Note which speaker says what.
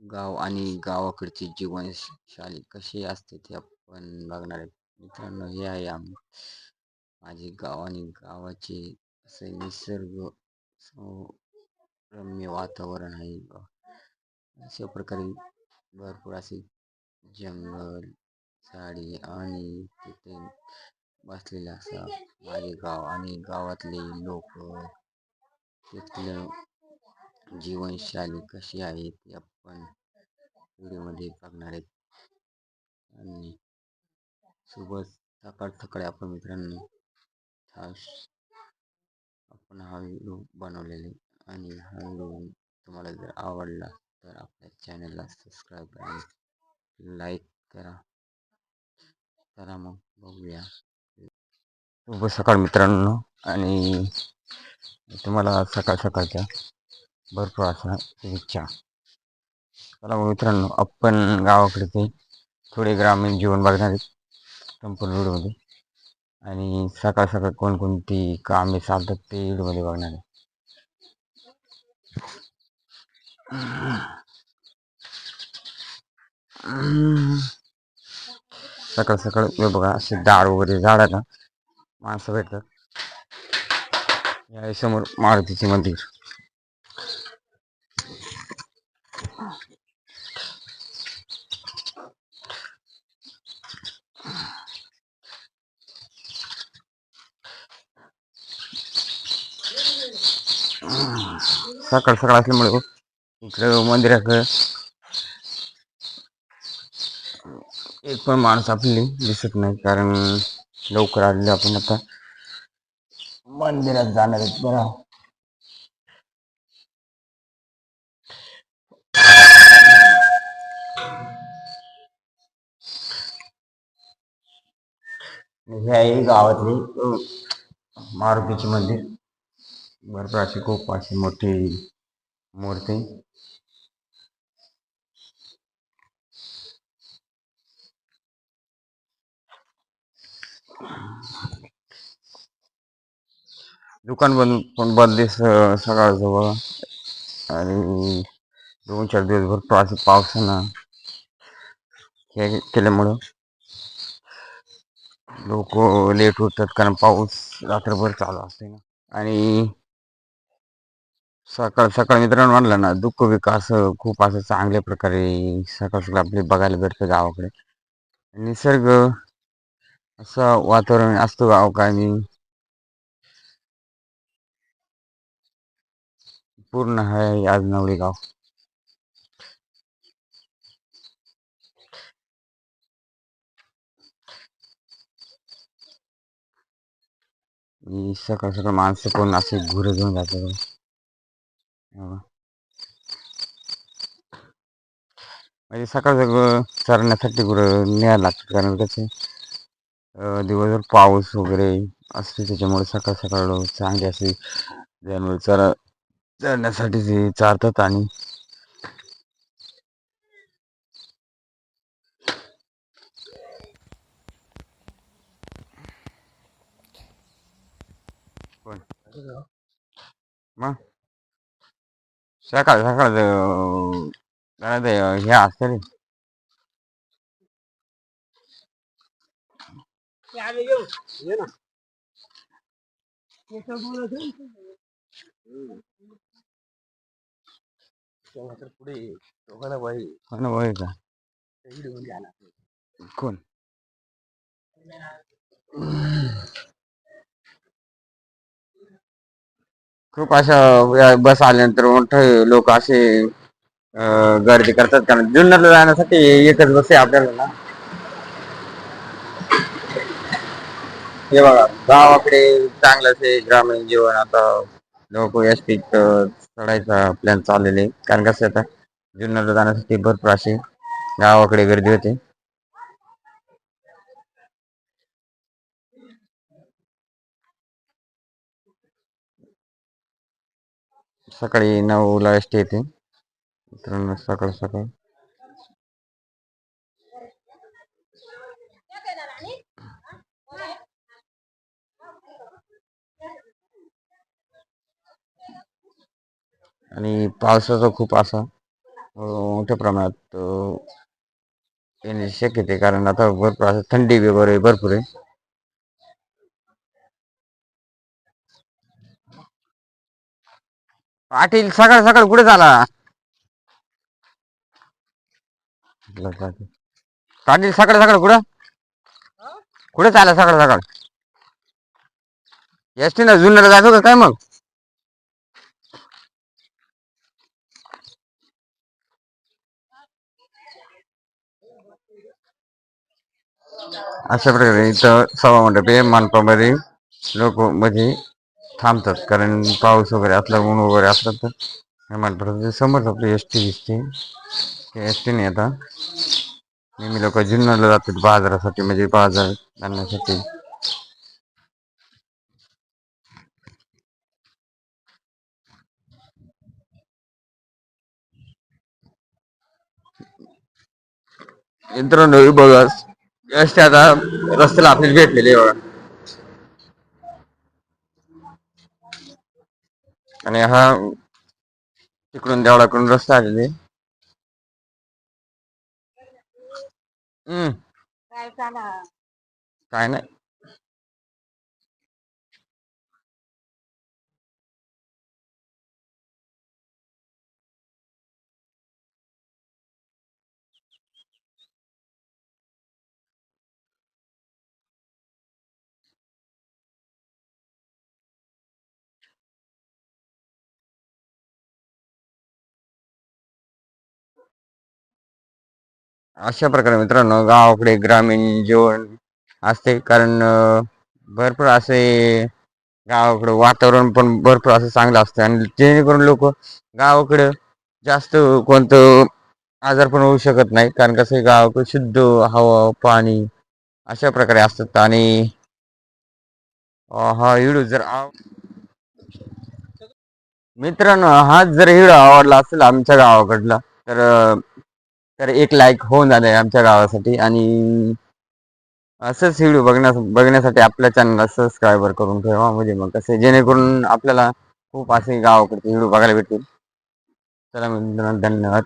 Speaker 1: गाव आणि गावाकडची जीवनशैली कशी असते ते आपण बघणार आहे मित्रांनो हे आहे आम माझे गाव आणि गावाचे असे निसर्ग रम्य वातावरण आहे. अशा प्रकारे भरपूर असे जंगल झाडी आणि तिथे बसलेले असा माझे गाव आणि गावातले लोक तिथलं जीवनशैली कशी आहे ती आपण व्हिडिओमध्ये बघणार आहेत. आणि सोबत सकाळ सकाळी आपण मित्रांनो खास आपण हा व्हिडिओ बनवलेले आणि हा व्हिडिओ तुम्हाला जर आवडला तर आपल्या चॅनलला सबस्क्राईब आणि लाईक करा. चला मग बघूया. शुभ सकाळ मित्रांनो. आणि तुम्हाला सकाळ सकाळच्या भरपूर असं शुभेच्छा चला मग मित्रांनो आपण गावाकडे ते थोडे ग्रामीण जीवन बघणार आहेत. संपूर्ण व्हिडिओमध्ये. आणि सकाळ सकाळ कोणकोणती कामे चालतात ते व्हिडिओमध्ये बघणार आहे. सकाळ सकाळ बघा असे दार वगैरे झाडाला माणसं भेटतात. या समोर मारुतीचे मंदिर. सकाळ सकाळ असल्यामुळे इकडं मंदिराकडं एक पण माणूस आपली दिसत नाही कारण लवकर आलेले आपण आता. मंदिरात जाणार आहेत बरं. हे एक गावातली. मारुतीचे मंदिर. भरपूर अशी खूप अशी मोठी मूर्ती. दुकान बंद पण बंद सकाळ जवळ आणि दोन चार दिवस भरपूर असं पावसानं हे केल्यामुळं लोक लेट होतात कारण पाऊस रात्रभर चालू असते ना. आणि सकाळ सकाळ मित्रांनो म्हणलं ना दुःख विकास खूप असं चांगल्या प्रकारे सकाळ सकाळ आपले बघायला भेटतं गावाकडे. निसर्ग असं वातावरण असतं गावकानी पूर्ण आहे आज नवळी गाव. आणि सकाळ सकाळ माणसं कोण असे घुरे घेऊन जातात म्हणजे सकाळ सकाळ चरण्यासाठी गुरं न्यायला लागतात कारण कसं दिवसभर पाऊस वगैरे असते त्याच्यामुळे सकाळ सकाळ चांगली असे जनावर चरा चरण्यासाठी ते चारतात आणि कोण मग सकाळ सकाळ घरात हे असतं रे
Speaker 2: पुढे दोघांना बाई
Speaker 1: कोण वय का
Speaker 2: मध्ये आला
Speaker 1: कोण खूप अशा बस आल्यानंतर मोठे लोक असे गर्दी करतात. कारण जुन्नरला जाण्यासाठी एकच बस आहे आपल्याला ना. हे बघा गावाकडे चांगलंच आहे ग्रामीण जीवन आता लोक एसटीत चढायचा प्लॅन चाललेले. आहे. कारण कसं आहे आता जुन्नरला जाण्यासाठी भरपूर असे गावाकडे गर्दी होते. सकाळी नऊला एस टी येते. मित्रांनो सकाळ सकाळ. आणि पावसाचा खूप असा मोठ्या प्रमाणात येण्याची शक्यते कारण आता भरपूर असं थंडी वगैरे भरपूर आहे. पाटील सकाळ सकाळ कुठे झाला पाटील सकाळ सकाळ कुठं? कुठे चाला सकाळ सकाळ? एस टी ना जुन्नर जातो का काय मग? अशा प्रकारे इथं सभा मंडप आहे मानपामध्ये लोक मध्ये थांबतात. कारण पाऊस वगैरे असला ऊन वगैरे असला तर हे समोर आपली एस टी दिसते ते एस टीने आता. नेहमी लोक जुन्नरला जातात बाजारासाठी म्हणजे बाजार आणण्यासाठी मित्रांनो बघा एस टी आता रस्त्याला आपल्याला भेटलेली बघा. आणि हा तिकडून देवळाकडून रस्ता आलेले.
Speaker 3: काय
Speaker 1: नाही. अशा प्रकारे मित्रांनो गावाकडे ग्रामीण जीवन असते. कारण भरपूर असे गावाकडं वातावरण पण भरपूर असं चांगलं असतं. आणि जेणेकरून लोक गावाकडं जास्त कोणतं आजार पण होऊ शकत नाही. कारण कसं आहे, गावाकडे शुद्ध हवा पाणी अशा प्रकारे असतात. आणि हा व्हिडिओ जर आव- मित्रांनो हा जर व्हिडिओ आवडला असेल आमच्या गावाकडला तर तर एक लाईक होऊन जाते आमच्या गावासाठी. आणि असंच व्हिडिओ बघण्या बघण्यासाठी आपल्या चॅनलला सबस्क्रायबर करून ठेवा. म्हणजे मग कसे जेणेकरून आपल्याला खूप असे गावाकडचे व्हिडिओ बघायला भेटतील. चला मित्रांनो धन्यवाद.